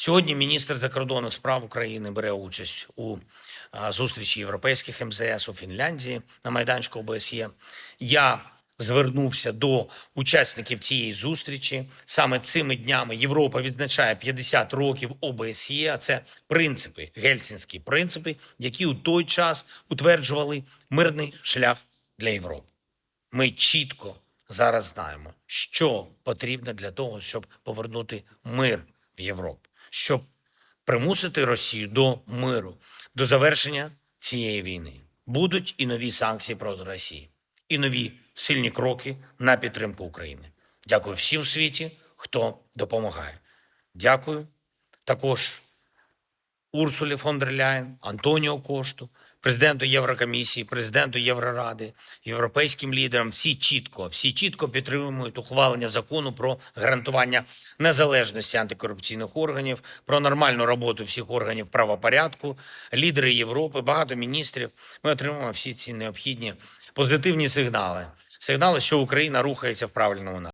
Сьогодні міністр закордонних справ України бере участь у зустрічі європейських МЗС у Фінляндії на майданчику ОБСЄ. Я звернувся до учасників цієї зустрічі. Саме цими днями Європа відзначає 50 років ОБСЄ. А це принципи, гельсінські принципи, які у той час утверджували мирний шлях для Європи. Ми чітко зараз знаємо, що потрібно для того, щоб повернути мир в Європу, щоб примусити Росію до миру, до завершення цієї війни. Будуть і нові санкції проти Росії, і нові сильні кроки на підтримку України. Дякую всім в світі, хто допомагає. Дякую також Урсулі фон дер Ляєн, Антоніо Кошту, президенту Єврокомісії, президенту Євроради, європейським лідерам. Всі чітко, всі чітко підтримують ухвалення закону про гарантування незалежності антикорупційних органів, про нормальну роботу всіх органів правопорядку, лідери Європи, багато міністрів. Ми отримуємо всі ці необхідні позитивні сигнали. Сигнали, що Україна рухається в правильному напрямку.